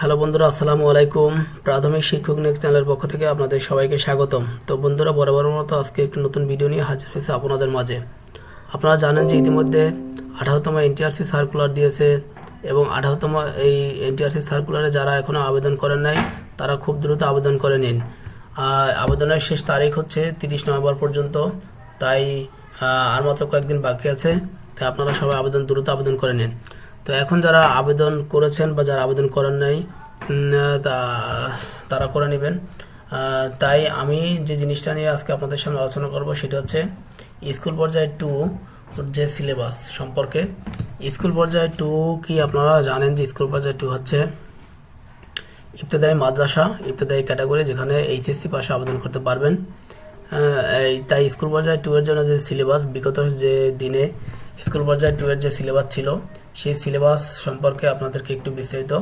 Hello বন্ধুরা, আসসালামু আলাইকুম। প্রাথমিক শিক্ষক নেক্সট চ্যানেলের পক্ষ থেকে আপনাদের সবাইকে স্বাগতম। তো বন্ধুরা বরাবর মতো আজকে একটি নতুন ভিডিও নিয়ে হাজির হয়েছে আপনাদের মাঝে। আপনারা জানেন যে ইতিমধ্যে আঠারোতম এনটিআরসি সার্কুলার দিয়েছে এবং আঠারোতম এই এনটিআরসি সার্কুলারে যারা এখনও আবেদন করেন নাই, তারা খুব দ্রুত আবেদন করে নিন। আবেদনের শেষ তারিখ হচ্ছে তিরিশ নভেম্বর পর্যন্ত, তাই আর মাত্র কয়েকদিন বাকি আছে, তাই আপনারা সবাই আবেদন দ্রুত আবেদন করে নিন। তো এখন যারা আবেদন করেছেন বা যারা আবেদন করেন নাই তা- তারা করে নেবেন। তাই আমি যে জিনিসটা নিয়ে আজকে আপনাদের সামনে আলোচনা করব সেটা হচ্ছে স্কুল পর্যায়ে টু যে সিলেবাস সম্পর্কে। স্কুল পর্যায়ে টু কি আপনারা জানেন যে স্কুল পর্যায়ে টু হচ্ছে ইবতদায়ী মাদ্রাসা ইবতদায়ী ক্যাটাগরি যেখানে এইচএসসি পাশে আবেদন করতে পারবেন। তাই স্কুল পর্যায়ে টু এর জন্য যে সিলেবাস বিগত যে দিনে স্কুল পর্যায়ে টু এর যে সিলেবাস ছিল সেই সিলেবাস সম্পর্কে আপনাদেরকে একটু বিস্তারিত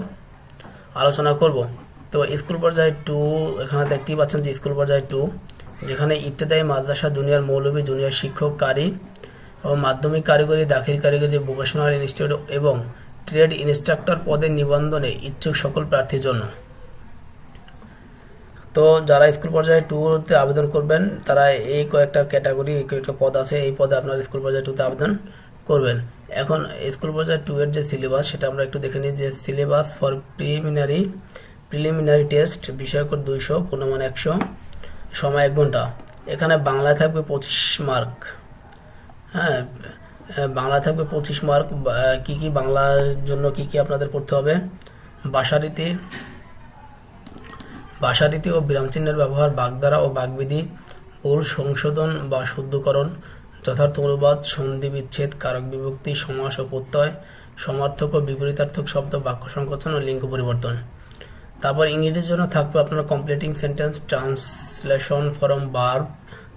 আলোচনা করব। তো স্কুল পর্যায়ে টু এখানে দেখতেই পাচ্ছেন যে স্কুল পর্যায়ে টু যেখানে ইবতদায়ী মাদ্রাসা জুনিয়র মৌলভী জুনিয়র শিক্ষক কারি ও মাধ্যমিক কারিগরি, দাখিল কারিগরি ভোকেশনাল ইনস্টিটিউট এবং ট্রেড ইনস্ট্রাক্টর পদের নিবন্ধনে ইচ্ছুক সকল প্রার্থীর জন্য। তো যারা স্কুল পর্যায়ে টুতে আবেদন করবেন, তারা এই কয়েকটা ক্যাটাগরি কয়েকটা পদ আছে, এই পদে আপনার স্কুল পর্যায়ে টুতে আবেদন করবেন। এখন স্কুল পর্যায়ে টু এর যে সিলেবাস সেটা আমরা একটু দেখে নিই যে syllabus for preliminary preliminary test বিষয়কর দুইশো, পূর্ণমান একশো, সময় এক ঘণ্টা। এখানে বাংলায় থাকবে পঁচিশ মার্ক হ্যাঁ বাংলা থাকবে পঁচিশ মার্ক কি কি বাংলার জন্য কি কি আপনাদের পড়তে হবে? ভাষারীতি ভাষারীতি ও বিরামচিহ্নের ব্যবহার বাগধারা ও বাগবিধি, ভুল সংশোধন বা শুদ্ধকরণ যথার্থ অনুবাদ সন্ধি বিচ্ছেদ কারক বিভক্তি সমাস ও প্রত্যয় সমার্থক ও বিপরীতার্থক শব্দ বাক্য সংকোচন ও লিঙ্গ পরিবর্তন। তারপর ইংরেজির জন্য থাকবে আপনার completing sentence translation from verb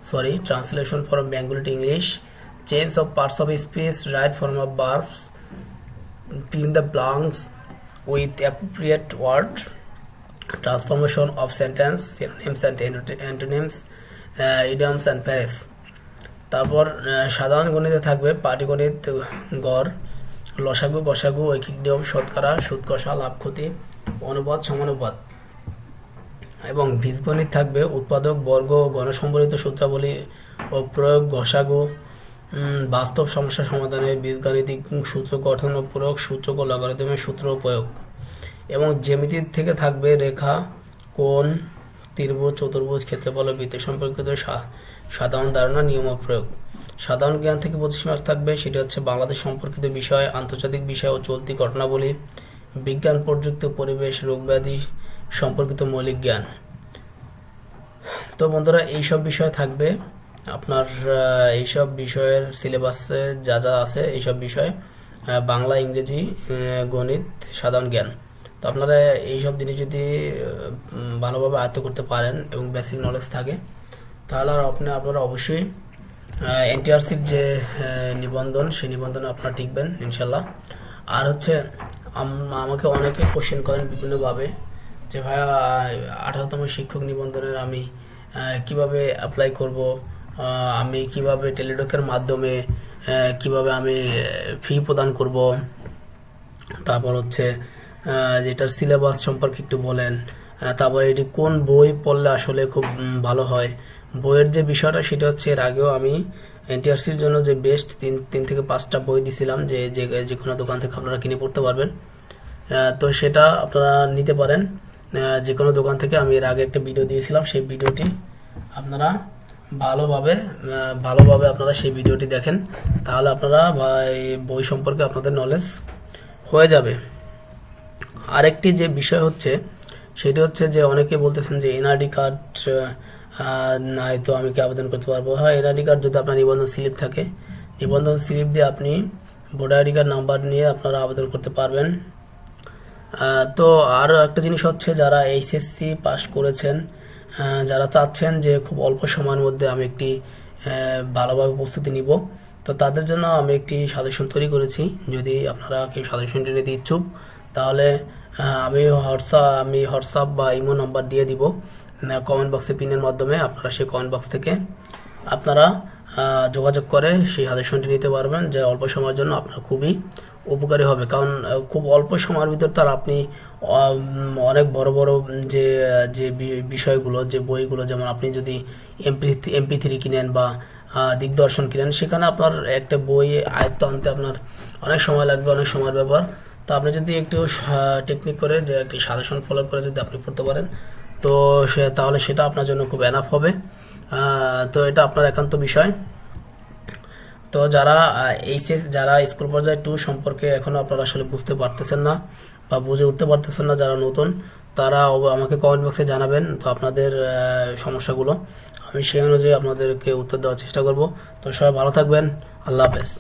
sorry translation from Bengali to English change of parts of speech right form of verbs fill the the with with word transformation of sentence synonyms and ant- antonyms uh, idioms তারপর সাধারণ গণিতে থাকবে পাটিগণিত গড়, লসাগু গসাগু ঐকিক নিয়ম, শতকরা সুদ কষা লাভ ক্ষতি অনুপাত সমানুপাত। এবং বীজগণিত থাকবে উৎপাদক, বর্গ ও গণসম্বলিত সূত্রাবলী ও প্রয়োগ ঘষাগু বাস্তব সমস্যা সমাধানে বীজগাণিতিক সূত্র গঠন ও প্রয়োগ, সূচক ও লগারিদমের সূত্র প্রয়োগ। এবং জ্যামিতির থেকে থাকবে রেখা, কোণ ত্রিভুজ চতুর্ভুজ ক্ষেত্রফল ও বৃত্ত সম্পর্কিত সাধারণ ধারণা, নিয়ম ও প্রয়োগ। সাধারণ জ্ঞান থেকে পঁচিশ মার্ক থাকবে, সেটি হচ্ছে বাংলাদেশ সম্পর্কিত বিষয়, আন্তর্জাতিক বিষয় ও চলতি ঘটনাবলী, বিজ্ঞান, প্রযুক্তি, পরিবেশ, রোগব্যাধি সম্পর্কিত মৌলিক জ্ঞান। তো বন্ধুরা, এইসব বিষয় থাকবে। আপনার এইসব বিষয়ের সিলেবাসে যা যা আছে, এইসব বিষয় বাংলা, ইংরেজি গণিত, সাধারণ জ্ঞান। তো আপনারা এইসব জিনিস যদি ভালোভাবে আয়ত্ত করতে পারেন এবং বেসিক নলেজ থাকে, তাহলে আর আপনি, আপনারা অবশ্যই এনটিআরসির যে নিবন্ধন, সেই নিবন্ধনে আপনারা টিকবেন ইনশাল্লাহ আর হচ্ছে আমাকে অনেকে কোশ্চেন করেন বিভিন্নভাবে যে, ভাইয়া, আঠারোতম শিক্ষক নিবন্ধনের আমি কীভাবে অ্যাপ্লাই করব? আমি কীভাবে টেলিডকের মাধ্যমে কীভাবে আমি ফি প্রদান করব? তারপর হচ্ছে যেটার সিলেবাস সম্পর্কে একটু বলেন। তারপর এটি কোন বই পড়লে আসলে খুব ভালো হয়? বইয়ের যে বিষয়টা, সেটা হচ্ছে এর আগেও আমি এনটিআরসির জন্য যে বেস্ট তিন তিন থেকে পাঁচটা বই দিছিলাম, যে যে কোনো দোকান থেকে আপনারা কিনে পড়তে পারবেন। তো সেটা আপনারা নিতে পারেন। যে কোনো দোকান থেকে আমি এর আগে একটা ভিডিও দিয়েছিলাম, সেই ভিডিওটি আপনারা ভালোভাবে ভালোভাবে আপনারা সেই ভিডিওটি দেখেন। তাহলে আপনারা বই সম্পর্কে আপনাদের নলেজ হয়ে যাবে। আরেকটি যে বিষয় হচ্ছে, সেটি হচ্ছে যে অনেকে বলতেছেন যে এনআরডি কার্ড নাই তো আমি কি আবেদন করতে পারব? হ্যাঁ এনআরডি কার্ড যদি আপনার নিবন্ধন স্লিপ থাকে, নিবন্ধন স্লিপ দিয়ে আপনি ভোটার আইডি কার্ড, নাম্বার নিয়ে আপনারা আবেদন করতে পারবেন। তো আরও একটা জিনিস হচ্ছে, যারা এইচএসসি পাস করেছেন যারা চাচ্ছেন যে খুব অল্প সময়ের মধ্যে আমি একটি ভালোভাবে প্রস্তুতি নিব, তো তাদের জন্য আমি একটি সাজেশন তৈরি করেছি। যদি আপনারা কেউ সাজেশনটি নিতে ইচ্ছুক তাহলে আমি হোয়াটসঅ্যাপ আমি হোয়াটসঅ্যাপ বা ইমো নাম্বার দিয়ে দিব। কমেন্ট বক্সে পিনের মাধ্যমে আপনারা সেই কমেন্ট বক্স থেকে আপনারা যোগাযোগ করে সেই সাজেশনটি নিতে পারবেন যে অল্প সময়ের জন্য আপনার খুবই উপকারী হবে। কারণ খুব অল্প সময়ের ভিতর তার আপনি অনেক বড় বড় যে যে বিষয়গুলো, যে বইগুলো যেমন আপনি যদি এমপি এমপি থ্রি কিনেন বা দিগদর্শন কিনেন, সেখানে আপনার একটা বই আয়ত্ত আনতে আপনার অনেক সময় লাগবে, অনেক সময়ের ব্যাপার। তো আপনি যদি একটু টেকনিক করে যে একটি সাজেশন ফলো করে যদি আপনি পড়তে পারেন, তো সে, তাহলে সেটা আপনার জন্য খুব এনাফ হবে। তো এটা আপনার একান্ত বিষয়। তো যারা এইচএস যারা স্কুল পর্যায়ে টু সম্পর্কে এখনও আপনারা আসলে বুঝতে পারতেছেন না বা বুঝে উঠতে পারতেছেন না যারা নতুন, তারা আমাকে কমেন্ট বক্সে জানাবেন তো আপনাদের সমস্যাগুলো। আমি সেই অনুযায়ী আপনাদেরকে উত্তর দেওয়ার চেষ্টা করব। তো সবাই ভালো থাকবেন। আল্লাহ হাফেজ।